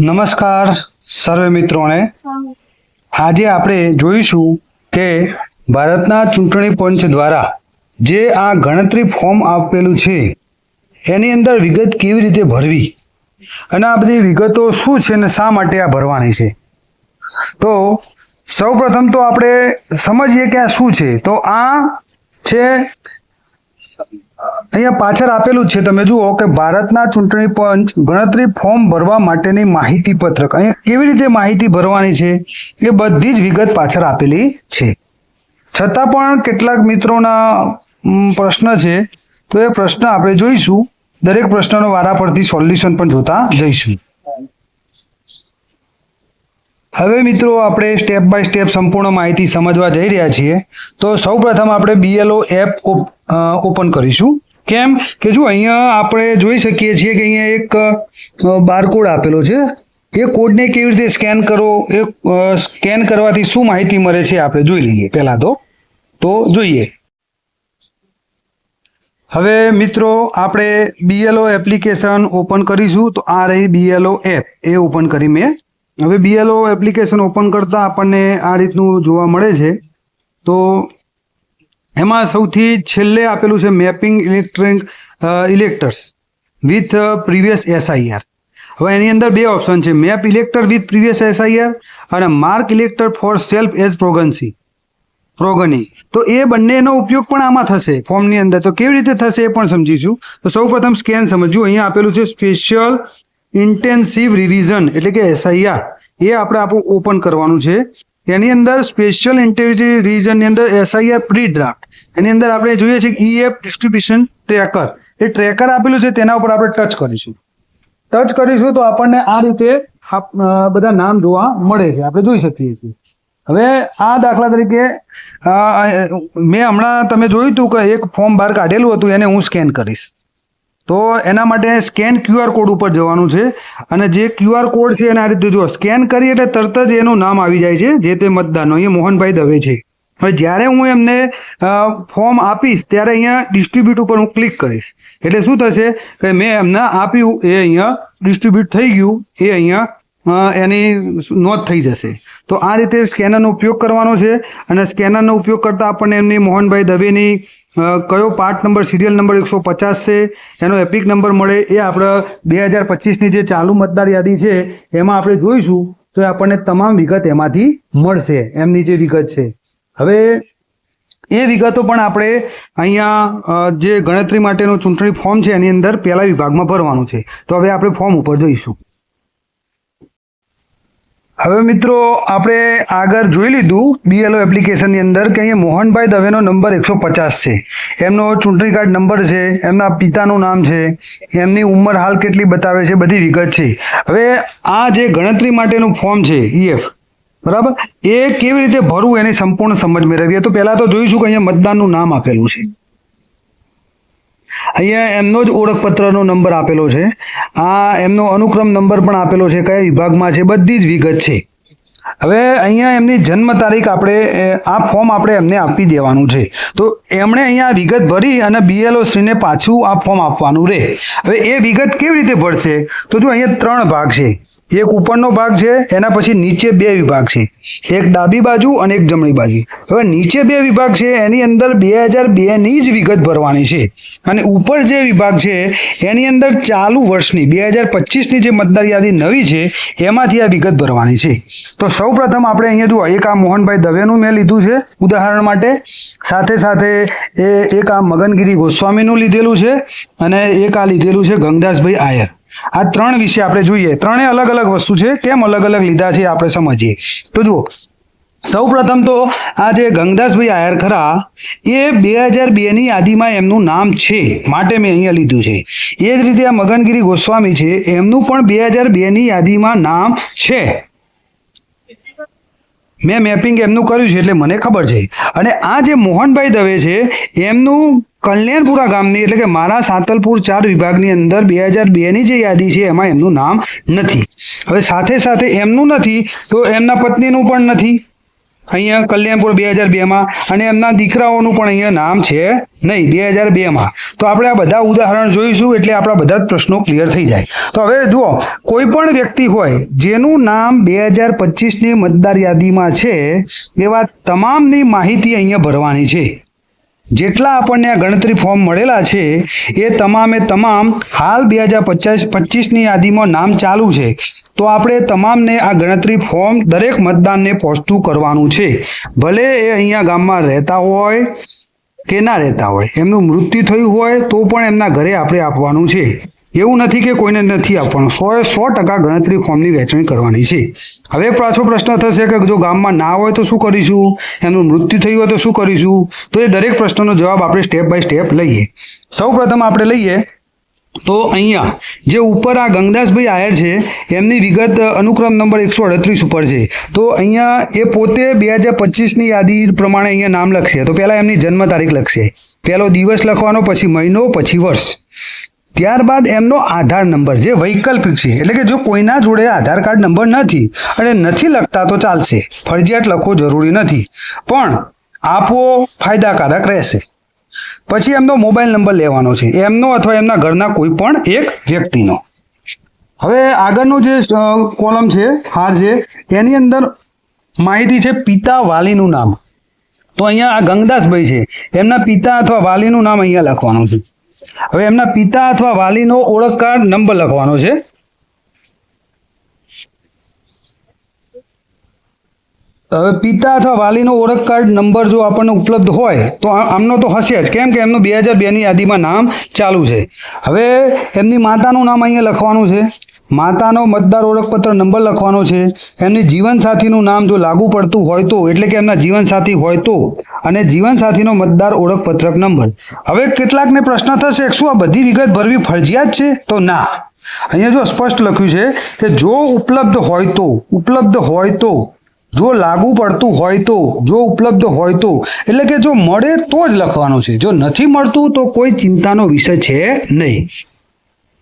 નમસ્કાર સર્વે મિત્રોને. આજે આપણે જોઈશું કે ભારતના ચૂંટણી પંચ દ્વારા જે આ ગણતરી ફોર્મ આપેલું છે, એની અંદર વિગત કેવી રીતે ભરવી અને આ બધી વિગતો શું છે અને શા માટે આ ભરવાની છે. તો સૌપ્રથમ તો આપણે સમજીએ કે આ શું છે. તો આ છે અહીંયા પાછળ આપેલું છે, તમે જુઓ કે ભારતના ચૂંટણી પંચ ગણતરી ફોર્મ ભરવા માટેની માહિતી પત્રક. અહીંયા કેવી રીતે માહિતી ભરવાની છે? એ બધી જ વિગત પાછળ આપેલી છે. છતાં પણ કેટલાક મિત્રોના પ્રશ્ન છે, તો એ પ્રશ્ન આપણે જોઈશું. દરેક પ્રશ્નનો વારા પરથી સોલ્યુશન પણ જોતા જઈશું. હવે મિત્રો આપણે સ્ટેપ બાય સ્ટેપ સંપૂર્ણ માહિતી સમજવા જઈ રહ્યા છીએ. તો સૌપ્રથમ આપણે બીએલઓ એપ ઓપન કરીશું. કેમ? કે જો અહીંયા આપણે જોઈ શકીએ છીએ કે અહીંયા એક બારકોડ આપેલો છે. એ કોડને કેવી રીતે સ્કેન કરો? એ સ્કેન કરવાથી શું માહિતી મળે છે આપણે જોઈ લઈએ. પહેલાં તો તો જોઈએ. હવે મિત્રો આપણે બીએલઓ એપ્લિકેશન ઓપન કરીશું. તો આ રહી બીએલઓ એપ એ ઓપન કરી મેં. હવે બીએલઓ એપ્લિકેશન ઓપન કરતાં આપણને આ રીતનું જોવા મળે છે. તો એમાં સૌથી છેલ્લે આપેલું છે mapping electric electors with previous SIR હવે એની અંદર બે ઓપ્શન છે. Map elector with previous SIR અને mark elector for self as progeny. Progeny. તો એ બંનેનો ઉપયોગ પણ આમાં થશે ફોર્મની અંદર. તો કેવી રીતે થશે એ પણ સમજીશું. તો સૌ પ્રથમ સ્કેન સમજ્યું અહીંયા આપેલું છે સ્પેશિયલ ઇન્ટેન્સિવ રિવિઝન, એટલે કે એસઆઈઆર એ આપણે આપણું ઓપન કરવાનું છે. એની અંદર સ્પેશિયલ ઇન્ટેન્સિવ રિવિઝનની અંદર એસઆઈઆર પ્રી ડ્રાફ્ટ એની અંદર આપણે જોઈએ છીએ ઈએફ ડિસ્ટ્રીબ્યુશન ટ્રેકર એ ટ્રેકર આપેલું છે, તેના ઉપર આપણે ટચ કરીશું. ટચ કરીશું તો આપણને આ રીતે બધા નામ જોવા મળે છે. આપણે જોઈ શકીએ છીએ. હવે આ દાખલા તરીકે મેં હમણાં તમે જોયું હતું કે એક ફોર્મ બહાર કાઢેલું હતું, એને હું સ્કેન કરીશ. તો એના માટે સ્કેન ક્યુઆર કોડ ઉપર જવાનું છે. અને જે ક્યુઆર કોડ છે એના રીતે જો સ્કેન કરી એટલે તરત જ એનું નામ આવી જાય છે, જે તે મતદારનો. અહીંયા મોહનભાઈ દવે છે. હવે જ્યારે હું એમને ફોર્મ આપીશ, ત્યારે અહીંયા ડિસ્ટ્રીબ્યુટ ઉપર હું ક્લિક કરીશ. એટલે શું થશે? કે મેં એમને આપ્યું, એ અહીંયા ડિસ્ટ્રીબ્યુટ થઈ ગયું, એ અહીંયા એની નોંધ થઈ જશે. તો આ રીતે સ્કેનરનો ઉપયોગ કરવાનો છે અને સ્કેનરનો ઉપયોગ કરતાં આપણને એમની મોહનભાઈ દવેની કયો પાર્ટ નંબર, સિરિયલ નંબર એકસો પચાસ છે, એનો એપિક નંબર મળે એ આપણે બે હજાર પચીસની જે ચાલુ મતદાર યાદી છે એમાં આપણે જોઈશું, તો આપણને તમામ વિગત એમાંથી મળશે, એમની જે વિગત છે. હવે એ વિગતો પણ આપણે અહીંયા જે ગણતરી માટેનું ચૂંટણી ફોર્મ છે એની અંદર પહેલા વિભાગમાં ભરવાનું છે. તો હવે આપણે ફોર્મ ઉપર જોઈશું. હવે મિત્રો, આપણે આગળ જોઈ લીધું બીએલઓ એપ્લિકેશનની અંદર કે અહીંયા મોહનભાઈ દવેનો નંબર એકસો પચાસ છે. એમનો ચૂંટણી કાર્ડ નંબર છે, એમના પિતાનું નામ છે, એમની ઉંમર હાલ કેટલી બતાવે છે, બધી વિગત છે. હવે આ જે ગણતરી માટેનું ફોર્મ છે ઈએફ બરાબર? એ કેવી રીતે ભરવું એની સંપૂર્ણ સમજ મેળવીએ? તો પહેલાં તો જોઈશું કે અહીંયા મતદાનનું નામ આપેલું છે. અહીંયા એમનો જ ઓળખપત્રનો નંબર આપેલો છે. આ એમનો અનુક્રમ નંબર પણ આપેલો છે. કયા વિભાગમાં છે? બધી જ વિગત છે. હવે અહીંયા એમની જન્મ તારીખ આપણે આ ફોર્મ આપણે એમને આપી દેવાનું છે. તો એમણે અહીંયા વિગત ભરી અને બીએલઓ શ્રીને પાછું આ ફોર્મ આપવાનું રહે હવે એ વિગત કેવી રીતે ભરશે? તો જો અહીંયા ત્રણ ભાગ છે. એક ઉપરનો ભાગ છે, એના પછી નીચે બે વિભાગ છે. એક ડાબી બાજુ અને એક જમણી બાજુ. હવે નીચે બે વિભાગ છે, એની અંદર બે હજાર બેની જ વિગત ભરવાની છે. અને ઉપર જે વિભાગ છે, એની અંદર ચાલુ વર્ષની, બે હજાર પચીસની જે મતદાર યાદી નવી છે, એમાંથી આ વિગત ભરવાની છે. તો સૌ પ્રથમ આપણે અહીંયા જુઓ, એક આ મોહનભાઈ દવેનું મેં લીધું છે, ઉદાહરણ માટે. સાથે સાથે એ એક આ મગનગીરી ગોસ્વામીનું લીધેલું છે, અને એક આ લીધેલું છે ગંગદાસભાઈ આયર. આ ત્રણ વિશે આપણે જોઈએ. ત્રણે અલગ અલગ વસ્તુ છે. કેમ અલગ અલગ લીધા છે આપણે સમજીએ. તો જુઓ. સૌ પ્રથમ તો આ જે ગંગદાસભાઈ આયર ખરા એ બે હજાર બેની યાદીમાં એમનું નામ છે. માટે મેં અહીંયા લીધું છે. એ જ રીતે આ મગનગીરી ગોસ્વામી છે. એમનું પણ બે હજાર બેની યાદીમાં નામ છે. મેં મેપિંગ એમનું કર્યું છે એટલે મને ખબર છે. અને આ જે મોહનભાઈ દવે છે, એમનું કલ્યાણપુરા ગામની એટલે કે મારા સાંતલપુર ચાર વિભાગની અંદર બે હજાર બેની જે યાદી છે, એમાં એમનું નામ નથી. હવે સાથે સાથે એમનું નથી, તો એમના પત્નીનું પણ નથી. અહીંયા કલ્યાણપુર બે હજાર બેમાં અને એમના દીકરાઓનું પણ અહીંયા નામ છે નહીં, બે હજાર બેમાં. તો આપણે આ બધા ઉદાહરણ જોઈશું એટલે આપણા બધા જ પ્રશ્નો ક્લિયર થઈ જાય. તો હવે જુઓ, કોઈ પણ વ્યક્તિ હોય, જેનું નામ બે હજાર પચીસની મતદાર યાદીમાં છે, એવા તમામની માહિતી અહીંયા ભરવાની છે. જેટલા આપણને આ ગણતરી ફોર્મ મળેલા છે, એ તમામે તમામ હાલ બે હજાર પચાસ પચીસની યાદીમાં નામ ચાલુ છે. તો આપણે તમામને આ ગણતરી ફોર્મ દરેક મતદાનને પહોંચતું કરવાનું છે. ભલે એ અહીંયા ગામમાં રહેતા હોય કે ના રહેતા હોય, એમનું મૃત્યુ થયું હોય તો પણ એમના ઘરે આપણે આપવાનું છે. એવું નથી કે કોઈને નથી આપવાનું. સો સો ટકા ગણતરી ફોર્મની વહેંચણી કરવાની છે. હવે પાછો પ્રશ્ન થશે કે જો ગામમાં ના હોય તો શું કરીશું? એમનું મૃત્યુ થયું હોય તો શું કરીશું? તો એ દરેક પ્રશ્નનો જવાબ આપણે સ્ટેપ બાય સ્ટેપ લઈએ. સૌ પ્રથમ આપણે લઈએ તો અહીંયા જે ઉપર આ ગંગદાસભાઈ આયર છે, એમની વિગત અનુક્રમ નંબર એકસો અડત્રીસ ઉપર છે. તો અહીંયા એ પોતે બે હજાર પચીસની યાદી પ્રમાણે અહીંયા નામ લખશે. તો પહેલાં એમની જન્મ તારીખ લખશે. પહેલો દિવસ લખવાનો, પછી મહિનો, પછી વર્ષ. ત્યારબાદ એમનો આધાર નંબર, જે વૈકલ્પિક છે, એટલે કે જો કોઈના જોડે આધાર કાર્ડ નંબર નથી અને નથી લખતા તો ચાલશે. ફરજિયાત લખવો જરૂરી નથી. પણ આપવો ફાયદાકારક રહેશે. પછી એમનો મોબાઈલ નંબર લેવાનો છે. એમનો અથવા એમના ઘરના કોઈ પણ એક વ્યક્તિનો. હવે આગળનું જે કોલમ છે, હાર છે, એની અંદર માહિતી છે પિતા વાલીનું નામ. તો અહીંયા આ ગંગદાસભાઈ છે. એમના પિતા અથવા વાલીનું નામ અહીંયા લખવાનું છે. હવે એમના પિતા અથવા વાલીનો ઓળખ કાર્ડ નંબર લખવાનો છે. હવે પિતા અથવા વાલીનો ઓળખ કાર્ડ નંબર જો આપણને ઉપલબ્ધ હોય, તો આમનો તો હશે જ. કેમ કે એમનું બે હજાર બેની યાદીમાં નામ ચાલુ છે. હવે એમની માતાનું નામ અહીંયા લખવાનું છે. માતાનો મતદાર ઓળખપત્ર નંબર લખવાનો છે. એમની જીવનસાથીનું નામ જો લાગુ પડતું હોય તો, એટલે કે એમના જીવનસાથી હોય તો, અને જીવનસાથીનો મતદાર ઓળખપત્રક નંબર. હવે કેટલાકને પ્રશ્ન થશે, શું આ બધી વિગત ભરવી ફરજિયાત છે? તો ના. અહીંયા જો સ્પષ્ટ લખ્યું છે કે જો ઉપલબ્ધ હોય તો, ઉપલબ્ધ હોય તો જો લાગુ પડતું હોય તો, જો ઉપલબ્ધ હોય તો, એટલે કે જો મળે તો જ લખવાનું છે. જો નથી મળતું તો કોઈ ચિંતાનો વિષય છે નહીં.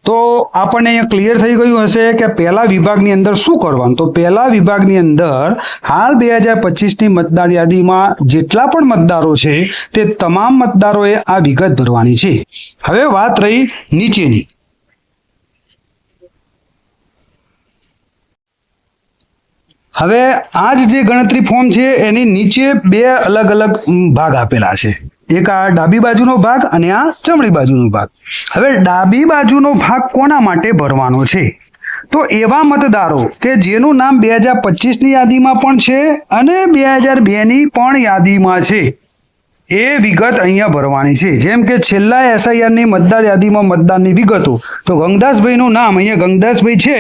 તો આપણને અહીંયા ક્લિયર થઈ ગયું હશે કે પહેલા વિભાગની અંદર શું કરવાનું? તો પહેલા વિભાગની અંદર હાલ બે હજાર પચીસની મતદાર યાદીમાં જેટલા પણ મતદારો છે, તે તમામ મતદારોએ આ વિગત ભરવાની છે. હવે વાત રહી નીચેની. હવે આ જ જે ગણતરી ફોર્મ છે, એની નીચે બે અલગ અલગ ભાગ આપેલા છે. એક આ ડાબી બાજુનો ભાગ અને આ જમણી બાજુનો ભાગ. હવે ડાબી બાજુનો ભાગ કોના માટે ભરવાનો છે? તો એવા મતદારો કે જેનું નામ બે હજાર પચીસની યાદીમાં પણ છે અને બે હજાર બેની પણ યાદીમાં છે. એ વિગત અહીંયા ભરવાની છે. જેમ કે છેલ્લા એસઆઈઆરની મતદાર યાદીમાં મતદારની વિગતો. તો ગંગદાસભાઈનું નામ અહીંયા ગંગદાસભાઈ છે.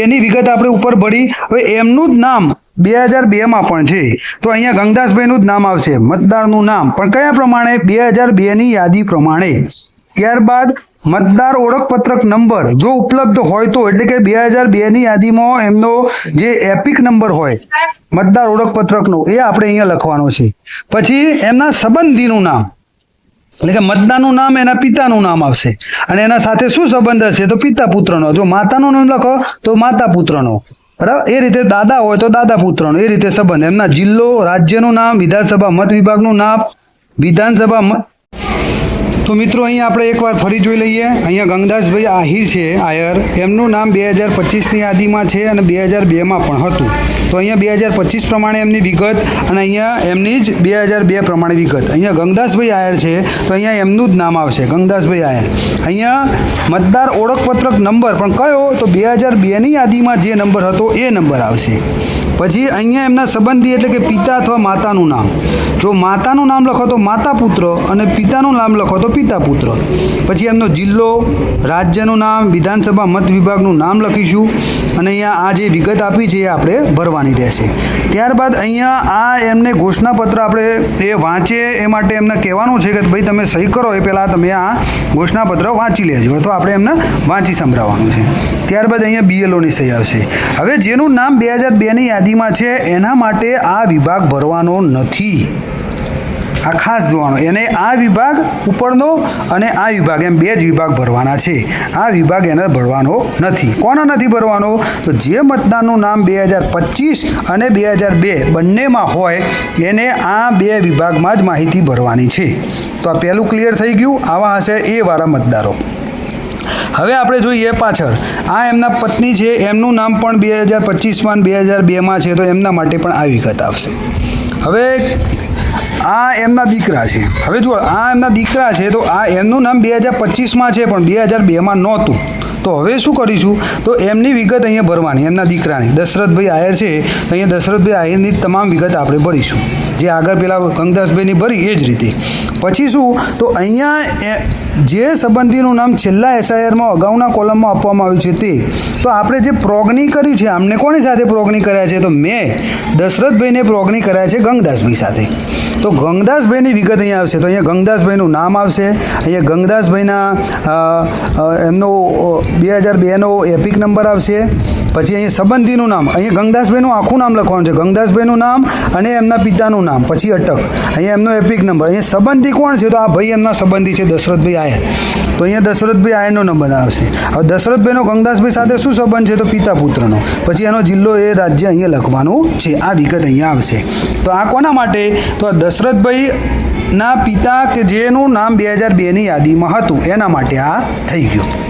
એની વિગત આપણે ઉપર ભરી, હવે એમનું જ નામ બે હજાર બેમાં પણ છે. તો અહીંયા ગંગદાસભાઈનું જ નામ આવશે, મતદારનું નામ. પણ કયા પ્રમાણે? બે હજાર બેની યાદી પ્રમાણે. ત્યારબાદ મતદાર ઓળખપત્રક નંબર જો ઉપલબ્ધ હોય તો, એટલે કે બે હજાર બેની યાદીમાં એમનો જે એપિક નંબર હોય, મતદાર ઓળખપત્રકનો, એ આપણે અહીંયા લખવાનો છે. પછી એમના સંબંધીનું નામ. એટલે કે મતદાનનું નામ એના પિતાનું નામ આવશે. અને એના સાથે શું સંબંધ હશે? તો પિતા પુત્રનો. જો માતાનું નામ લખો, તો માતા પુત્રનો. બરાબર? એ રીતે દાદા હોય તો દાદા પુત્રનો. એ રીતે સંબંધ. એમના જિલ્લો, રાજ્યનું નામ, વિધાનસભા મત વિભાગનું નામ, વિધાનસભા મત તો મિત્રો, અહીંયા આપણે એકવાર ફરી જોઈ લઈએ. અહીંયા ગંગદાસભાઈ આહિર છે, આયર. એમનું નામ બે હજાર પચીસની યાદીમાં છે અને બે હજાર બેમાં પણ હતું. તો અહીંયા બે હજાર પચીસ પ્રમાણે એમની વિગત અને અહીંયા એમની જ બે હજાર બે પ્રમાણે વિગત. અહીંયા ગંગદાસભાઈ આયર છે, તો અહીંયા એમનું જ નામ આવશે. ગંગદાસભાઈ આયર. અહીંયા મતદાર ઓળખપત્રક નંબર પણ કયો? તો બે હજાર બેની યાદીમાં જે નંબર હતો એ નંબર આવશે. પછી અહીંયા એમના સંબંધી એટલે કે પિતા અથવા માતાનું નામ. જો માતાનું નામ લખો તો માતા પુત્ર અને પિતાનું નામ લખો તો પિતા પુત્ર. પછી એમનો જિલ્લો, રાજ્યનું નામ, વિધાનસભા મત વિભાગનું નામ લખીશું અને અહીંયા આ જે વિગત આપી છે એ આપણે ભરવાની રહેશે. ત્યારબાદ અહીંયા આ એમને ઘોષણાપત્ર આપણે એ વાંચે એ માટે એમને કહેવાનું છે કે ભાઈ તમે સહી કરો એ પહેલાં તમે આ ઘોષણાપત્ર વાંચી લેજો. તો આપણે એમને વાંચી સંભળાવવાનું છે. ત્યારબાદ અહીંયા બીએલઓની સહી આવશે. હવે જેનું નામ બે હજાર બેની યાદીમાં છે, એના માટે આ વિભાગ ભરવાનો નથી. આ ખાસ જોવાનો એને આ વિભાગ ઉપરનો અને આ વિભાગ એમ બે જ વિભાગ ભરવાના છે. આ વિભાગ એને ભરવાનો નથી. કોનો નથી ભરવાનો? તો જે મતદારનું નામ બે હજાર પચીસ અને બે હજાર બે બંનેમાં હોય, એને આ બે વિભાગમાં જ માહિતી ભરવાની છે. તો આ પહેલું ક્લિયર થઈ ગયું. આવા હશે એ વાળા મતદારો. હવે આપણે જોઈએ પાછળ. આ એમના પત્ની છે, એમનું નામ પણ બે હજાર પચીસમાં બે હજાર બેમાં છે, તો એમના માટે પણ આ વિગત આવશે. હવે આ એમના દીકરા છે. હવે જુઓ, આ એમના દીકરા છે, તો આ એમનું નામ બે હજાર પચીસમાં છે, પણ બે હજાર બેમાં નહોતું. તો હવે શું કરીશું? તો એમની વિગત અહીંયા ભરવાની, એમના દીકરાની. દશરથભાઈ આયર છે, તો અહીંયા દશરથભાઈ આયરની તમામ વિગત આપણે ભરીશું. જે આગળ પેલા કંકદાસભાઈની ભરી, એ જ રીતે. પછી શું? તો અહીંયા જે સંબંધીનું નામ છેલ્લા એસઆઈઆરમાં અગાઉના કોલમમાં આપવામાં આવ્યું છે તે. તો આપણે જે પ્રોગની કરી છે, આમને કોની સાથે પ્રોગની કર્યા છે? તો મેં દશરથભાઈને પ્રોગની કર્યા છે ગંગદાસભાઈ સાથે. તો ગંગદાસભાઈની વિગત અહીંયા આવશે. તો અહીંયા ગંગદાસભાઈનું નામ આવશે. અહીંયા ગંગદાસભાઈના એમનો બે હજાર બેનો એપિક નંબર આવશે. પછી અહીંયા સંબંધીનું નામ, અહીંયા ગંગદાસભાઈનું આખું નામ લખવાનું છે. ગંગદાસભાઈનું નામ અને એમના પિતાનું નામ, પછી અટક. અહીંયા એમનો એપિક નંબર અહીંયા સંબંધી કોણ છે? તો આ ભાઈ એમના સંબંધી છે, દશરથભાઈ આયર. તો અહીંયા દશરથભાઈ આયરનો નંબર આવશે. હવે દશરથભાઈનો ગંગદાસભાઈ સાથે શું સંબંધ છે? તો પિતા પુત્રનો. પછી એનો જિલ્લો એ રાજ્ય અહીંયા લખવાનું છે. આ વિગત અહીંયા આવશે. તો આ કોના માટે? તો આ દશરથભાઈ ના પિતા કે જેનું નામ બે હજાર બેની યાદીમાં હતું. એના માટે આ થઈ ગયું.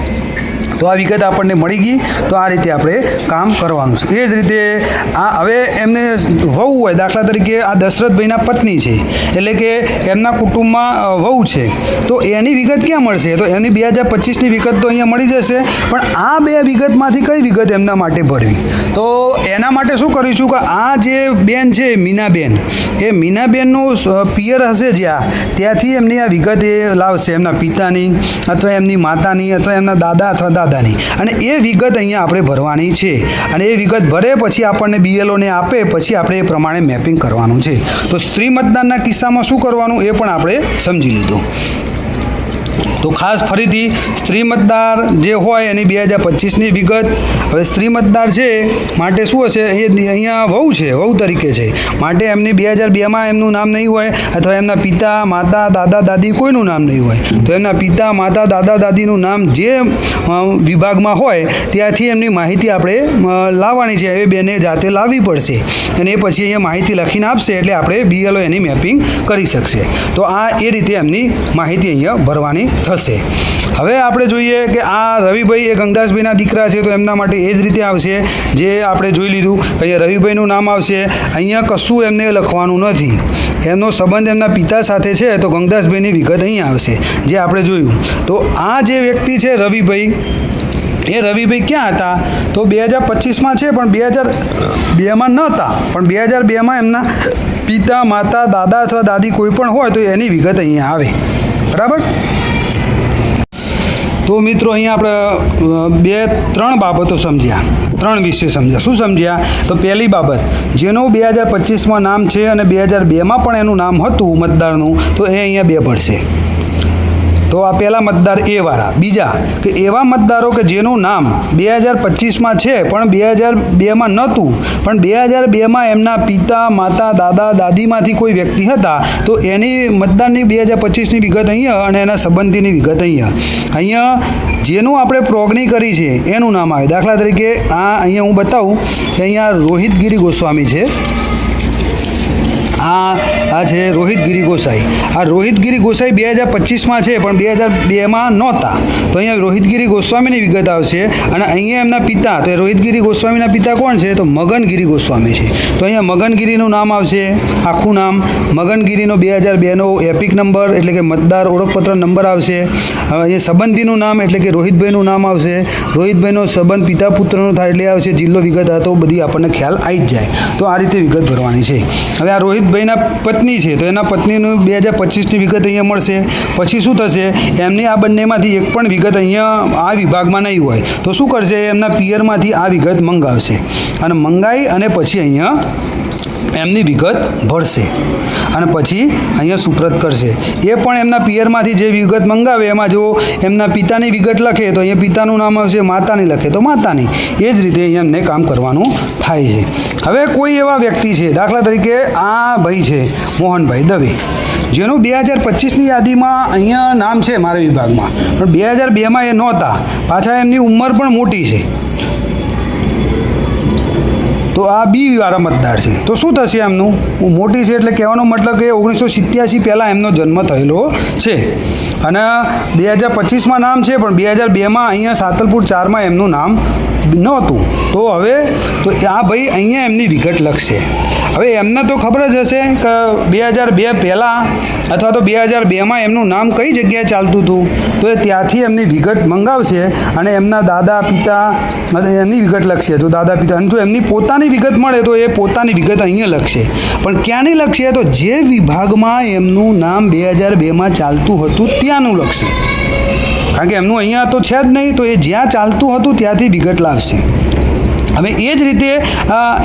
તો આ વિગત આપણને મળી ગઈ. તો આ રીતે આપણે કામ કરવાનું છે. એ જ રીતે આ હવે એમને વહુ હોય, દાખલા તરીકે આ દશરથભાઈના પત્ની છે, એટલે કે એમના કુટુંબમાં વહુ છે, તો એની વિગત ક્યાં મળશે? તો એની બે હજાર પચીસની વિગત તો અહીંયા મળી જશે, પણ આ બે વિગતમાંથી કઈ વિગત એમના માટે ભરવી? તો એના માટે શું કરીશું કે આ જે બેન છે, મીનાબેન, એ મીનાબેનનું પિયર હશે જ્યાં ત્યાંથી એમની આ વિગત એ લાવશે. એમના પિતાની, અથવા એમની માતાની, અથવા એમના દાદા અથવા દાદાની અને એ વિગત અહીંયા આપણે ભરવાની છે. અને એ વિગત ભરે પછી આપણને બીએલઓને આપે, પછી આપણે એ પ્રમાણે મેપિંગ કરવાનું છે. તો સ્ત્રી મતદાનના કિસ્સામાં શું કરવાનું એ પણ આપણે સમજી લીધું. તો ખાસ ફરીથી સ્ત્રી મતદાર જે હોય એની બે હજાર પચીસની વિગત. હવે સ્ત્રી મતદાર છે માટે શું હશે? એ અહીંયા વહુ છે, વહુ તરીકે છે. માટે એમની બે હજાર બેમાં એમનું નામ નહીં હોય અથવા એમના પિતા, માતા, દાદા, દાદી કોઈનું નામ નહીં હોય. તો એમના પિતા, માતા, દાદા, દાદીનું નામ જે વિભાગમાં હોય ત્યાંથી એમની માહિતી આપણે લાવવાની છે. એ બેને જાતે લાવવી પડશે. અને એ પછી અહીંયા માહિતી લખીને આપશે એટલે આપણે બીએલઓ એની મેપિંગ કરી શકશે. તો આ એ રીતે એમની માહિતી અહીંયા ભરવાની થશે. હવે આપણે જોઈએ કે આ રવિભાઈ એ ગંગદાસભાઈના દીકરા છે, તો એમના માટે એ જ રીતે આવશે જે આપણે જોઈ લીધું કે અહીંયા રવિભાઈનું નામ આવશે. અહીંયા કશું એમને લખવાનું નથી. એમનો સંબંધ એમના પિતા સાથે છે, તો ગંગદાસભાઈની વિગત અહીંયા આવશે, જે આપણે જોયું. તો આ જે વ્યક્તિ છે રવિભાઈ, એ રવિભાઈ ક્યાં હતા? તો બે હજાર પચીસમાં છે, પણ બે હજાર બેમાં નહોતા. પણ બે હજાર બેમાં એમના પિતા, માતા, દાદા અથવા દાદી કોઈ પણ હોય, તો એની વિગત અહીંયા આવે. બરાબર? તો મિત્રો અહીંયા આપણે બે, ત્રણ બાબતો સમજ્યા. ત્રણ વિશે સમજ્યા. શું સમજ્યા? તો પહેલી બાબત, જેનું બે હજાર પચીસમાં નામ છે અને બે હજાર બેમાં પણ એનું નામ હતું મતદારનું, તો એ અહીંયા બે ભરશે. તો આ પહેલા મતદાર એ વાળા. બીજા કે એવા મતદારો કે જેનું નામ બે હજાર પચીસમાં છે પણ બે હજાર બેમાં નહોતું, પણ બે હજાર બેમાં એમના પિતા, માતા, દાદા, દાદીમાંથી કોઈ વ્યક્તિ હતા, તો એની મતદારની બે હજાર પચીસની વિગત અહીંયા અને એના સંબંધીની વિગત અહીંયા. અહીંયા જેનું આપણે પ્રોગની કરી છે, એનું નામ આવે. દાખલા તરીકે આ અહીંયા હું બતાવું કે અહીંયા રોહિતગીરી ગોસ્વામી છે. આ આ છે રોહિતગીરી ગોસાઈ. આ રોહિતગીરી ગોસાઈ બે હજાર પચીસમાં છે, પણ બે હજાર બેમાં નહોતા. તો અહીંયા રોહિતગીરી ગોસ્વામીની વિગત આવશે અને અહીંયા એમના પિતા, તો રોહિતગીરી ગોસ્વામીના પિતા કોણ છે? તો મગનગીરી ગોસ્વામી છે. તો અહીંયા મગનગીરીનું નામ આવશે, આખું નામ. મગનગીરીનો બે હજાર બેનો એપિક નંબર એટલે કે મતદાર ઓળખપત્ર નંબર આવશે. હવે અહીંયા સંબંધીનું નામ, એટલે કે રોહિતભાઈનું નામ આવશે. રોહિતભાઈનો સંબંધ પિતા પુત્રનો થાય એટલે આવશે. જિલ્લો વિગત હતો બધી આપણને ખ્યાલ આવી જ જાય. તો આ રીતે વિગત ભરવાની છે. હવે આ રોહિતભાઈના પત્ની છે, તો એના પત્નીનું બે હજાર પચીસની વિગત અહીંયા મળશે. પછી શું થશે? એમની આ બંનેમાંથી એક પણ વિગત અહીંયા આ વિભાગમાં નહીં હોય. તો શું કરશે? એમના પિયરમાંથી આ વિગત મંગાવશે. અને મંગાવી અને પછી અહીંયા એમની વિગત ભરશે. અને પછી અહીંયા સુપ્રત કરશે. એ પણ એમના પિયરમાંથી જે વિગત મંગાવે, એમાં જો એમના પિતાની વિગત લખે, તો અહીંયા પિતાનું નામ આવશે, માતાની લખે, તો માતાની. એ જ રીતે અહીંયા એમને કામ કરવાનું થાય છે. હવે કોઈ એવા વ્યક્તિ છે, દાખલા તરીકે આ ભાઈ છે, મોહનભાઈ દવે, જેનું બે હજાર પચીસની યાદીમાં અહીંયા નામ છે મારા વિભાગમાં. પણ બે હજાર બેમાં એ નહોતા. પાછા એમની ઉંમર પણ મોટી છે. તો આ બી વાળા મતદાર છે. તો શું થશે એમનું? મોટી છે એટલે કહેવાનો મતલબ કે ઓગણીસો સિત્યાસી પહેલાં એમનો જન્મ થયેલો છે. અને બે હજાર પચીસમાં નામ છે, પણ બે હજાર બેમાં અહીંયા સાતલપુર ચારમાં એમનું નામ નહોતું તો હવે, તો આ ભાઈ અહીંયા એમની વિગત લખશે. હવે એમને તો ખબર જ હશે કે બે હજાર બે પહેલાં અથવા તો બે હજાર બેમાં એમનું નામ કઈ જગ્યાએ ચાલતું હતું? તો એ ત્યાંથી એમની વિગત મંગાવશે અને એમના દાદા, પિતા એની વિગત લખશે. તો દાદા, પિતા અને જો એમની પોતાની વિગત મળે તો એ પોતાની વિગત અહીંયા લખશે. પણ ક્યાંની લખશે? તો જે વિભાગમાં એમનું નામ બે હજાર બેમાં ચાલતું હતું ત્યાંનું લખશે. કારણ કે એમનું અહીંયા તો છે જ નહીં, તો એ જ્યાં ચાલતું હતું ત્યાંથી વિગત લાવશે. હવે એ જ રીતે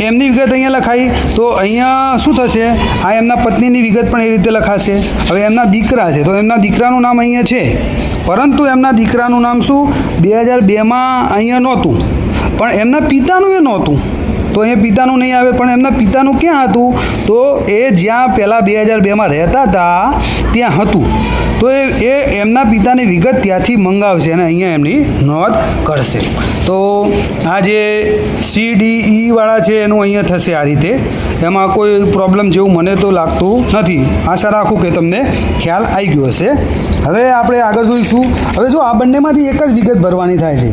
એમની વિગત અહીંયા લખાઈ. તો અહીંયા શું થશે? આ એમના પત્નીની વિગત પણ એ રીતે લખાશે. હવે એમના દીકરા છે. તો એમના દીકરાનું નામ અહીંયા છે. પરંતુ એમના દીકરાનું નામ શું? બે હજાર બેમાં અહીંયા નહોતું. પણ એમના પિતાનું એ નહોતું. તો અહીંયા પિતાનું નહીં આવે, પણ એમના પિતાનું ક્યાં હતું? તો એ જ્યાં પહેલાં બે હજાર બેમાં રહેતા હતા, ત્યાં હતું. તો એ એમના પિતાની વિગત ત્યાંથી મંગાવશે અને અહીંયા એમની નોંધ કરશે. તો આ જે સી ડી ઈ વાળા છે એનું અહીંયા થશે આ રીતે. એમાં કોઈ પ્રોબ્લેમ જેવું મને તો લાગતું નથી. આશા રાખું કે તમને ખ્યાલ આવી ગયો હશે. હવે આપણે આગળ જોઈશું. હવે જો આ બંનેમાંથી એક જ વિગત ભરવાની થાય છે.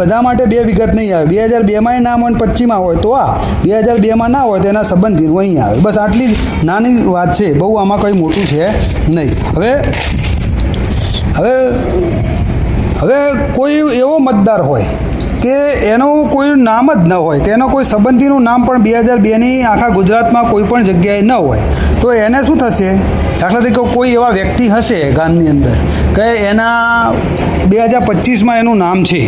બધા માટે બે વિગત નહીં આવે. બે હજાર બેમાંય નામ હોય પચીમાં હોય તો આ. બે હજાર બેમાં ના હોય તો એના સંબંધીનું અહીં આવે. બસ આટલી નાની વાત છે. બહુ આમાં કંઈ મોટું છે નહીં. હવે હવે હવે કોઈ એવો મતદાર હોય કે એનું કોઈ નામ જ ન હોય, કે એનો કોઈ સંબંધીનું નામ પણ બે હજાર બેની આખા ગુજરાતમાં કોઈ પણ જગ્યાએ ન હોય, તો એને શું થશે? દાખલા તરીકે કોઈ એવા વ્યક્તિ હશે ગામની અંદર કે એના બે હજાર પચીસમાં એનું નામ છે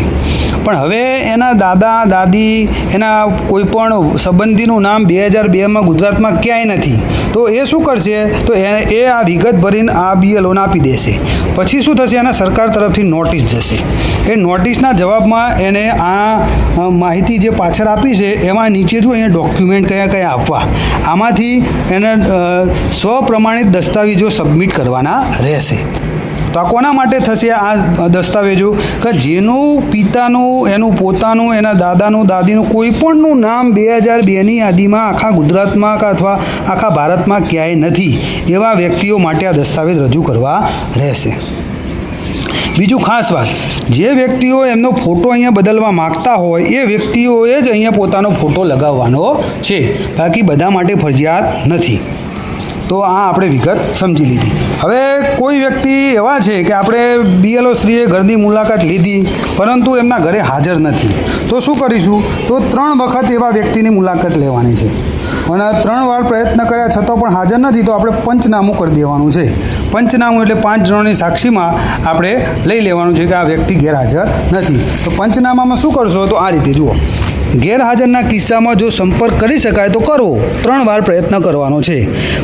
પણ હવે એના દાદા, દાદી, એના કોઈ પણ સંબંધીનું નામ બે હજાર બેમાં ગુજરાતમાં ક્યાંય નથી. તો એ શું કરશે? તો એ આ વિગત ભરીને આ બીએલઓને આપી દેશે. પછી શું થશે? એના સરકાર તરફથી નોટિસ જશે. એ નોટિસના જવાબમાં એને આ માહિતી જે પાછળ આપી છે, એમાં નીચે જો અહીંયા ડોક્યુમેન્ટ કયા કયા આપવા. આમાંથી એને સ્વપ્રમાણિત દસ્તાવેજો સબમિટ કરવાના રહેશે. તો આ કોના માટે થશે આ દસ્તાવેજો? કે જેનું પિતાનું, એનું પોતાનું, એના દાદાનું, દાદીનું કોઈ પણનું નામ બે હજાર બેની યાદીમાં આખા ગુજરાતમાં કે અથવા આખા ભારતમાં ક્યાંય નથી. એવા વ્યક્તિઓ માટે આ દસ્તાવેજ રજૂ કરવા રહેશે. બીજું ખાસ વાત. જે વ્યક્તિઓ એમનો ફોટો અહીંયા બદલવા માગતા હોય, એ વ્યક્તિઓએ જ અહીંયા પોતાનો ફોટો લગાવવાનો છે. બાકી બધા માટે ફરજિયાત નથી. તો આ આપણે વિગત સમજી લીધી. હવે કોઈ વ્યક્તિ એવા છે કે આપણે બીએલઓ શ્રીએ ઘરની મુલાકાત લીધી, પરંતુ એમના ઘરે હાજર નથી. તો શું કરીશું? તો ત્રણ વખત એવા વ્યક્તિની મુલાકાત લેવાની છે. અને ત્રણ વાર પ્રયત્ન કર્યા છતાં પણ હાજર નથી, તો આપણે પંચનામું કરી દેવાનું છે. પંચનામું એટલે પાંચ જણોની સાક્ષીમાં આપણે લઈ લેવાનું છે કે આ વ્યક્તિ ગેરહાજર નથી. તો પંચનામામાં શું કરશો? તો આ રીતે જુઓ. ગેરહાજરના કિસ્સામાં જો સંપર્ક કરી શકાય તો કરવો ત્રણ વાર પ્રયત્ન કરવાનો છે.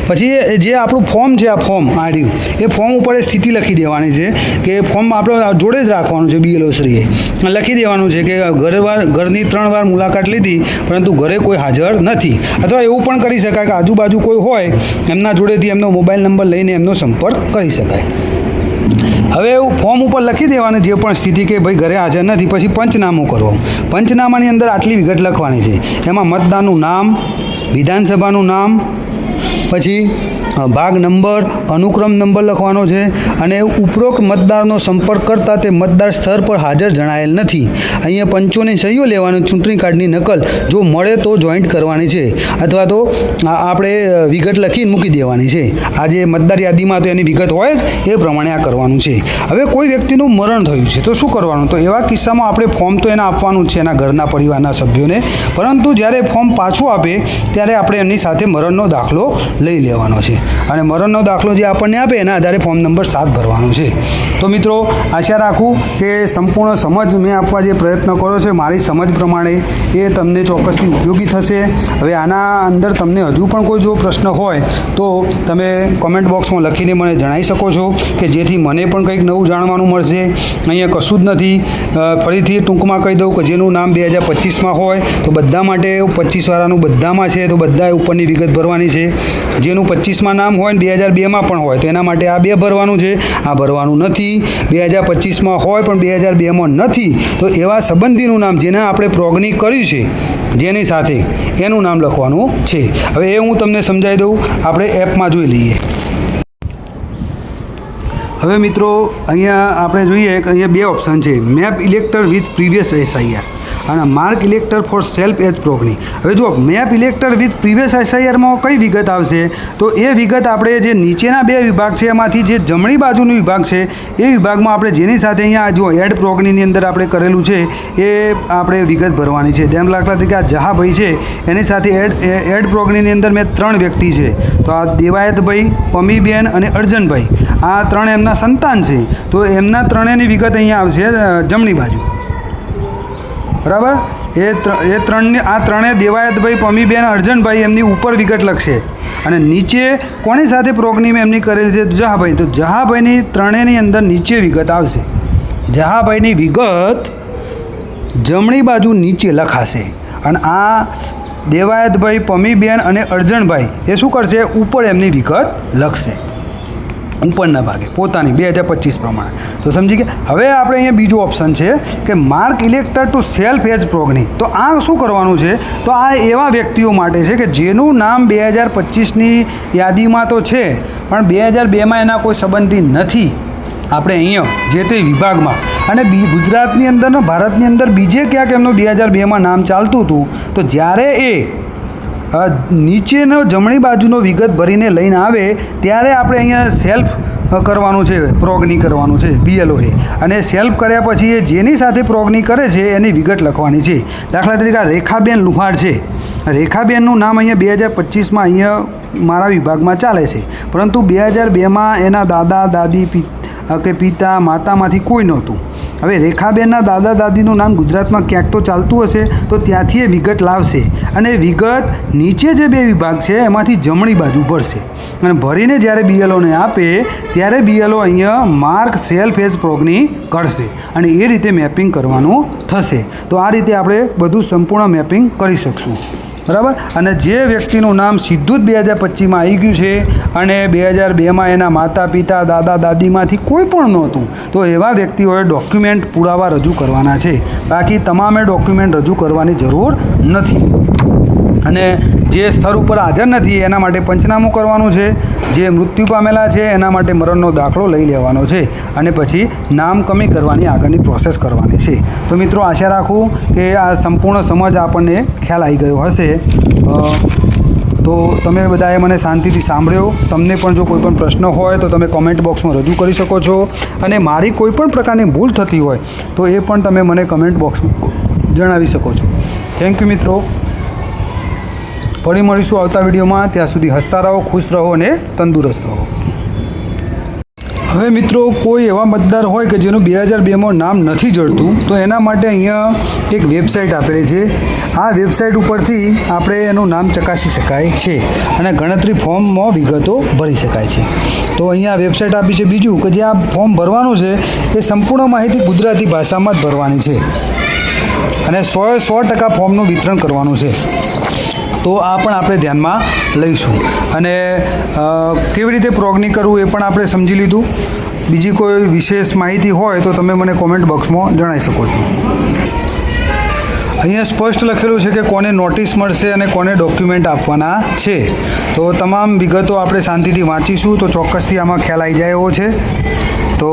પછી જે આપણું ફોર્મ છે, આ ફોર્મ આડ્યું એ ફોર્મ ઉપર એ સ્થિતિ લખી દેવાની છે કે ફોર્મ આપણે જોડે જ રાખવાનું છે બીએલઓશ્રીએ લખી દેવાનું છે કે ઘરે વાર, ઘરની ત્રણ વાર મુલાકાત લીધી, પરંતુ ઘરે કોઈ હાજર નથી. અથવા એવું પણ કરી શકાય કે આજુબાજુ કોઈ હોય, એમના જોડેથી એમનો મોબાઈલ નંબર લઈને એમનો સંપર્ક કરી શકાય. હવે એવું ફોર્મ ઉપર લખી દેવાનું જે પણ સ્થિતિ કે ભાઈ ઘરે હાજર નથી, પછી પંચનામું કરો પંચનામાની અંદર આટલી વિગત લખવાની છે. એમાં મતદાનનું નામ, વિધાનસભાનું નામ, પછી ભાગ નંબર, અનુક્રમ નંબર લખવાનો છે અને ઉપરોક્ત મતદારનો સંપર્ક કરતા તે મતદાર સ્થળ પર હાજર જણાયેલ નથી. અહીંયા પંચોની સહીઓ લેવાની ચૂંટણી કાર્ડની નકલ જો મળે તો જોઈન્ટ કરવાની છે અથવા તો આપણે વિગત લખીને મૂકી દેવાની છે. આ જે મતદાર યાદીમાં તો એની વિગત હોય જ, એ પ્રમાણે આ કરવાનું છે. હવે કોઈ વ્યક્તિનું મરણ થયું છે તો શું કરવાનું? તો એવા કિસ્સામાં આપણે ફોર્મ તો એને આપવાનું છે એના ઘરના પરિવારના સભ્યોને. પરંતુ જ્યારે ફોર્મ પાછું આપે, ત્યારે આપણે એમની સાથે મરણનો દાખલો લઈ લેવાનો છે. અને મરણનો દાખલો જે આપણને આપે, એના આધારે ફોર્મ નંબર સાત ભરવાનો છે. તો મિત્રો, આશા રાખું કે સંપૂર્ણ સમજ મેં આપવા જે પ્રયત્ન કર્યો છે, મારી સમજ પ્રમાણે એ તમને ચોક્કસથી ઉપયોગી થશે. હવે આના અંદર તમને હજુ પણ કોઈ જો પ્રશ્ન હોય, તો તમે કોમેન્ટ બોક્સમાં લખીને મને જણાવી શકો છો કે જેથી મને પણ કંઈક નવું જાણવાનું મળશે. અહીંયા કશું જ નથી. ફરીથી ટૂંકમાં કહી દઉં કે જેનું નામ બે હજાર પચીસમાં હોય, તો બધા માટે પચીસવાળાનું બધામાં છે, તો બધા ઉપરની વિગત ભરવાની છે. જેનું પચીસમાં એકમાં નામ હોય ને બે હજાર બેમાં પણ હોય. તો એના માટે આ બે ભરવાનું છે. આ ભરવાનું નથી. બે હજાર પચીસમાં હોય પણ બે હજાર બેમાં નથી. તો એવા સંબંધીનું નામ જેને આપણે પ્રોગની કર્યું છે, જેની સાથે એનું નામ લખવાનું છે. હવે એ હું તમને સમજાવી દઉં. આપણે એપમાં જોઈ લઈએ. હવે મિત્રો, અહીંયા આપણે જોઈએ કે અહીંયા બે ઓપ્શન છે. Map elector with previous SIR અને mark elector for self as progeny. હવે જુઓ, મેપ ઇલેક્ટર વિથ પ્રિવિયસ એસઆઈઆરમાં કઈ વિગત આવશે? તો એ વિગત આપણે જે નીચેના બે વિભાગ છે, એમાંથી જે જમણી બાજુનો વિભાગ છે, એ વિભાગમાં આપણે જેની સાથે અહીંયા જુઓ, એડ પ્રોગનીની અંદર આપણે કરેલું છે, એ આપણે વિગત ભરવાની છે. તેમ લાગતા તરીકે આ જહાભાઈ છે, એની સાથે એડ એડ પ્રોગનીની અંદર મેં ત્રણ વ્યક્તિ છે. તો આ દેવાયતભાઈ, પમીબેન અને અર્જનભાઈ. આ ત્રણ એમના સંતાન છે. તો એમના ત્રણેયની વિગત અહીંયા આવશે જમણી બાજુ. બરાબર? એ એ ત્રણને, આ ત્રણેય દેવાયતભાઈ પમીબેન અર્જનભાઈ એમની ઉપર વિગત લખશે. અને નીચે કોની સાથે પ્રોગ્રામ એમની કરેલી છે? જહાભાઈ. તો જહાભાઈની ત્રણેયની અંદર નીચે વિગત આવશે. જહાભાઈની વિગત જમણી બાજુ નીચે લખાશે. અને આ દેવાયતભાઈ, પમીબેન અને અર્જણભાઈ એ શું કરશે? ઉપર એમની વિગત લખશે. ઉપરના ભાગે, પોતાની બે હજાર પચીસ પ્રમાણે. તો સમજી ગયા? હવે આપણે અહીંયા બીજું ઓપ્શન છે કે mark elector to self as progeny તો આ શું કરવાનું છે? તો આ એવા વ્યક્તિઓ માટે છે કે જેનું નામ બે હજાર પચીસની યાદીમાં તો છે, પણ બે હજાર બેમાં એના કોઈ સંબંધી નથી. આપણે અહીંયા જે તે વિભાગમાં. અને બી ગુજરાતની અંદર ભારતની અંદર બીજે ક્યાંક એમનું બે હજાર બેમાં નામ ચાલતું હતું, તો જ્યારે એ નીચેનો જમણી બાજુનો વિગત ભરીને લઈને આવે, ત્યારે આપણે અહીંયા સેલ્ફ કરવાનું છે પ્રોગની કરવાનું છે બીએલઓએ અને સેલ્ફ કર્યા પછી એ જેની સાથે પ્રોગની કરે છે, એની વિગત લખવાની છે. દાખલા તરીકે આ રેખાબેન લુહાર છે. રેખાબેનનું નામ અહીંયા બે હજાર પચીસમાં અહીંયા મારા વિભાગમાં ચાલે છે. પરંતુ બે હજાર બેમાં એના દાદા, દાદી કે પિતા માતામાંથી કોઈ નહોતું. હવે રેખાબેનના દાદા દાદીનું નામ ગુજરાતમાં ક્યાંક તો ચાલતું હશે, તો ત્યાંથી એ વિગત લાવશે. અને વિગત નીચે જે બે વિભાગ છે, એમાંથી જમણી બાજુ ભરશે. અને ભરીને જ્યારે બીએલઓને આપે, ત્યારે બીએલઓ અહીંયા માર્ક સેલ્ફ એજ પ્રોગની કરશે. અને એ રીતે મેપિંગ કરવાનું થશે. તો આ રીતે આપણે બધું સંપૂર્ણ મેપિંગ કરી શકશું. બરાબર? અને જે વ્યક્તિનું નામ સીધું જ બે હજાર પચીસમાં આવી ગયું છે અને બે હજાર બેમાં એના માતા પિતા દાદા, દાદીમાંથી કોઈ પણ નહોતું, તો એવા વ્યક્તિઓએ ડોક્યુમેન્ટ પુરાવા રજૂ કરવાના છે. બાકી તમામે ડોક્યુમેન્ટ રજૂ કરવાની જરૂર નથી. અને જે સ્થળ ઉપર હાજર નથી, એના માટે પંચનામું કરવાનું છે. જે મૃત્યુ પામેલા છે, એના માટે મરણનો દાખલો લઈ લેવાનો છે અને પછી નામ કમી કરવાની આગળની પ્રોસેસ કરવાની છે. તો મિત્રો, આશા રાખું કે આ સંપૂર્ણ સમજ આપણને ખ્યાલ આવી ગયો હશે. તો તમે બધાએ મને શાંતિથી સાંભળ્યો. તમને પણ જો કોઈ પણ પ્રશ્ન હોય, તો તમે કોમેન્ટ બોક્સમાં રજૂ કરી શકો છો. અને મારી કોઈ પણ પ્રકારની ભૂલ થતી હોય, તો એ પણ તમે મને કમેન્ટ બોક્સમાં જણાવી શકો છો. થેન્ક યુ મિત્રો. ફરી મળીશું આવતા વિડીયોમાં. ત્યાં સુધી હસતા રહો, ખુશ રહો અને તંદુરસ્ત રહો. હવે મિત્રો, કોઈ એવા મતદાર હોય કે જેનું બે હજાર બેમાં નામ નથી જડતું, તો એના માટે અહીંયા એક વેબસાઇટ આપેલી છે. આ વેબસાઇટ ઉપરથી આપણે એનું નામ ચકાસી શકાય છે અને ગણતરી ફોર્મમાં વિગતો ભરી શકાય છે. તો અહીંયા વેબસાઇટ આપી છે. બીજું કે જે આ ફોર્મ ભરવાનું છે, એ સંપૂર્ણ માહિતી ગુજરાતી ભાષામાં જ ભરવાની છે. અને સો સો ટકા ફોર્મનું વિતરણ કરવાનું છે. તો આ પણ આપણે ધ્યાનમાં લઈશું. અને કેવી રીતે પ્રોગની કરવું એ પણ આપણે સમજી લીધું. બીજી કોઈ વિશેષ માહિતી હોય તો તમે મને કોમેન્ટ બોક્સમાં જણાવી શકો છો. અહીંયા સ્પષ્ટ લખેલું છે કે કોને નોટિસ મળશે અને કોને ડોક્યુમેન્ટ આપવાના છે. તો તમામ વિગતો આપણે શાંતિથી વાંચીશું. તો ચોક્કસથી આમાં ખ્યાલ આવી જાય એવો છે. તો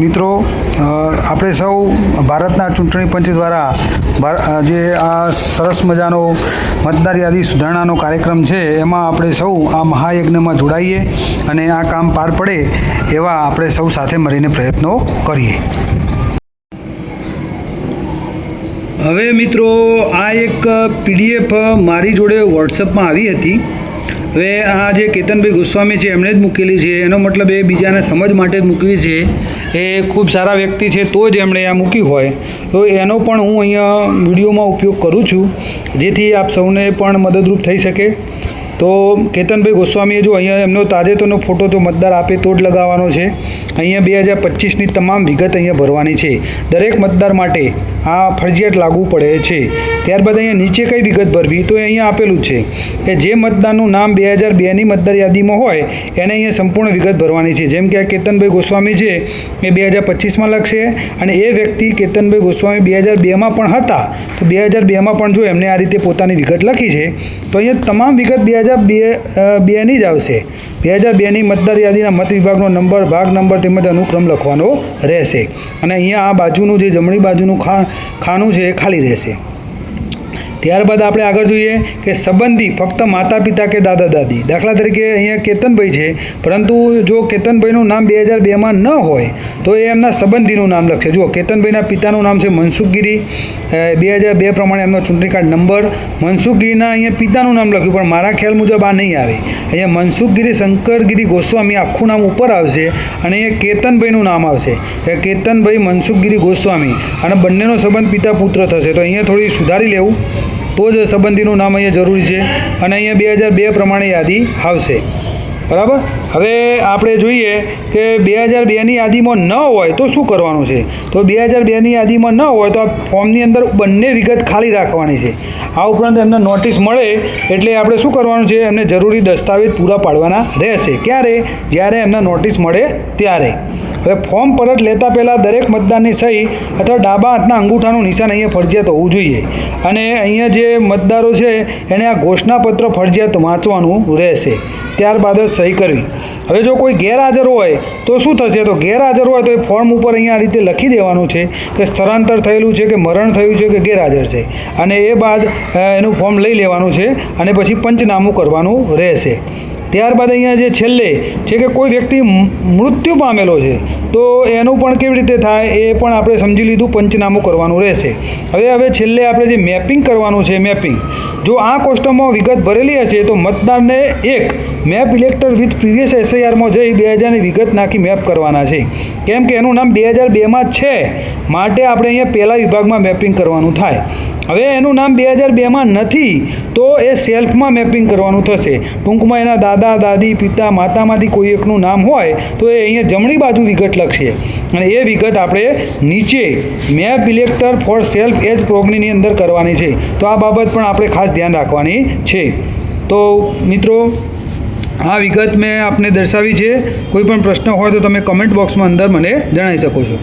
મિત્રો આપણે સૌ ભારતના ચૂંટણી પંચ દ્વારા જે આ સરસ મજાનો મતદાર યાદી સુધારણાનો કાર્યક્રમ છે, એમાં આપણે સૌ આ મહાયજ્ઞમાં જોડાઈએ અને આ કામ પાર પડે એવા આપણે સૌ સાથે મળીને પ્રયત્નો કરીએ. હવે મિત્રો, આ એક પીડીએફ મારી જોડે વોટ્સઅપમાં આવી હતી. હવે આ જે કેતનભાઈ ગોસ્વામી છે, એમણે જ મૂકેલી છે. એનો મતલબ એ બીજાને સમજ માટે જ મૂકવી છે. એ ખૂબ સારા વ્યક્તિ છે, તો જ એમણે આ મૂકી હોય. તો એનો પણ હું અહીંયા વિડીયોમાં ઉપયોગ કરું છું, જેથી આપ સૌને પણ મદદરૂપ થઈ શકે. તો કેતનભાઈ ગોસ્વામીએ જો અહીંયા એમનો તાજેતરનો ફોટો જો મતદાર આપે તો જ લગાવવાનો છે. અહીંયા બે હજાર પચીસની તમામ વિગત અહીંયા ભરવાની છે. દરેક મતદાર માટે આ ફરજિયાત લાગુ પડે છે. ત્યારબાદ અહીંયા નીચે કઈ વિગત ભરવી તો એ અહીંયા આપેલું છે કે જે મતદારનું નામ બે હજાર બેની મતદાર યાદીમાં હોય એને અહીંયા સંપૂર્ણ વિગત ભરવાની છે. જેમ કે આ કેતનભાઈ ગોસ્વામી છે એ બે હજાર પચીસમાં લખશે અને એ વ્યક્તિ કેતનભાઈ ગોસ્વામી બે હજાર બેમાં પણ હતા. તો બે હજાર બેમાં પણ જો એમને આ રીતે પોતાની વિગત લખી છે, તો અહીંયા તમામ વિગત બે હજાર બે બેની જ આવશે. બે હજાર બેની મતદાર યાદીના મત વિભાગનો નંબર, ભાગ નંબર તેમજ અનુક્રમ લખવાનો રહેશે. અને અહીંયા આ બાજુનું જે જમણી બાજુનું ખા, ખાનું છે એ ખાલી રહેશે. ત્યારબાદ આપણે આગળ જોઈએ કે સંબંધી ફક્ત માતા પિતા કે દાદા દાદી. દાખલા તરીકે અહીંયા કેતનભાઈ છે, પરંતુ જો કેતનભાઈનું નામ બે હજાર બેમાં ન હોય, તો એ એમના સંબંધીનું નામ લખશે. જુઓ, કેતનભાઈના પિતાનું નામ છે મનસુખગીરી. બે હજાર બે પ્રમાણે એમનો ચૂંટણી કાર્ડ નંબર. મનસુખગીરીના અહીંયા પિતાનું નામ લખ્યું, પણ મારા ખ્યાલ મુજબ આ નહીં આવે. અહીંયા મનસુખગીરી શંકરગીરી ગોસ્વામી આખું નામ ઉપર આવશે અને અહીંયા કેતનભાઈનું નામ આવશે. કેતનભાઈ મનસુખગીરી ગોસ્વામી. અને બંનેનો સંબંધ પિતા પુત્ર થશે. તો અહીંયા થોડી સુધારી લેવું. તો જ સંબંધીનું નામ અહીંયા જરૂરી છે અને અહીંયા બે હજાર બે પ્રમાણે યાદી આવશે. બરાબર? હવે આપણે જોઈએ કે બે હજાર બેની યાદીમાં ન હોય તો શું કરવાનું છે? તો બે હજાર બેની યાદીમાં ન હોય તો આ ફોર્મની અંદર બંને વિગત ખાલી રાખવાની છે. આ ઉપરાંત એમને નોટિસ મળે એટલે આપણે શું કરવાનું છે? એમને જરૂરી દસ્તાવેજ પૂરા પાડવાના રહેશે. ક્યારે? જ્યારે એમને નોટિસ મળે ત્યારે. હવે ફોર્મ પરત લેતા પહેલાં દરેક મતદારની સહી અથવા ડાબા હાથના અંગૂઠાનું નિશાન અહીંયા ફરજિયાત હોવું જોઈએ. અને અહીંયા જે મતદારો છે, એને આ ઘોષણાપત્ર ફરજિયાત વાંચવાનું રહેશે. ત્યારબાદ જ સહી કરવી. હવે જો કોઈ ગેરહાજર હોય, તો શું થશે? તો ગેરહાજર હોય તો એ ફોર્મ ઉપર અહીંયા આ રીતે લખી દેવાનું છે કે સ્થળાંતર થયેલું છે કે મરણ થયું છે કે ગેરહાજર છે. અને એ બાદ એનું ફોર્મ લઈ લેવાનું છે અને પછી પંચનામું કરવાનું રહેશે. ત્યારબાદ અહીંયા જે છેલ્લે છે કે કોઈ વ્યક્તિ મૃત્યુ પામેલો છે, તો એનું પણ કેવી રીતે થાય એ પણ આપણે સમજી લીધું, પંચનામું કરવાનું રહેશે. હવે હવે છેલ્લે આપણે જે મેપિંગ કરવાનું છે, મેપિંગ. જો આ કોષ્ટકમાં વિગત ભરેલી હશે, તો મતદારને એક, મેપ ઇલેક્ટર વિથ પ્રીવિયસ એસઆઈઆરમાં જઈ બે હજારની વિગત નાખી મેપ કરવાના છે. કેમ કે એનું નામ બે હજાર બેમાં છે. માટે આપણે અહીંયા પહેલા વિભાગમાં મેપિંગ કરવાનું થાય. હવે એનું નામ બે હજાર બેમાં નથી, તો એ સેલ્ફમાં મેપિંગ કરવાનું થશે. ટૂંકમાં એના દાદા, દાદી, પિતા, માતામાંથી કોઈ એકનું નામ હોય, તો એ અહીંયા જમણી બાજુ વિગત લખશે. અને એ વિગત આપણે નીચે map elector for self as પ્રોગ્નીની અંદર કરવાની છે. તો આ બાબત પણ આપણે ખાસ ધ્યાન રાખવાની છે. તો મિત્રો, આ વિગત મેં આપને દર્શાવી છે. કોઈ પણ પ્રશ્ન હોય તો તમે કમેન્ટ બોક્સમાં અંદર મને જણાવી શકો છો.